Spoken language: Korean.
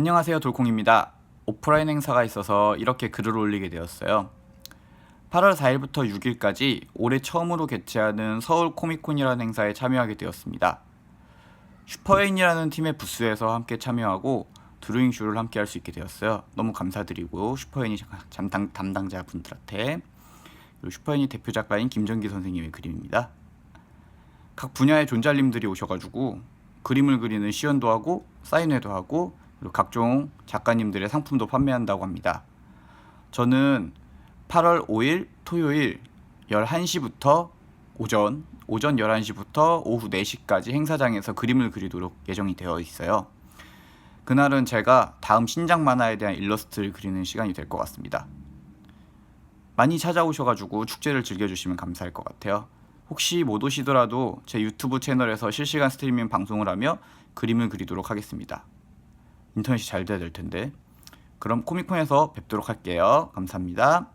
안녕하세요 돌콩입니다. 오프라인 행사가 있어서 이렇게 글을 올리게 되었어요. 8월 4일부터 6일까지 올해 처음으로 개최하는 서울 코미콘이라는 행사에 참여하게 되었습니다. 슈퍼웨인이라는 팀의 부스에서 함께 참여하고 드로잉 쇼를 함께 할 수 있게 되었어요. 너무 감사드리고 슈퍼웨인이 담당, 담당자 분들한테 슈퍼웨인이 대표 작가인 김정기 선생님의 그림입니다. 각 분야의 존잘님들이 오셔가지고 그림을 그리는 시연도 하고 사인회도 하고 그리고 각종 작가님들의 상품도 판매한다고 합니다. 저는 8월 5일 토요일 11시부터 오전 오전 11시부터 오후 4시까지 행사장에서 그림을 그리도록 예정이 되어 있어요. 그날은 제가 다음 신작 만화에 대한 일러스트를 그리는 시간이 될 것 같습니다. 많이 찾아오셔가지고 축제를 즐겨주시면 감사할 것 같아요. 혹시 못 오시더라도 제 유튜브 채널에서 실시간 스트리밍 방송을 하며 그림을 그리도록 하겠습니다. 인터넷이 잘 돼야 될 텐데. 그럼 코미콘에서 뵙도록 할게요. 감사합니다.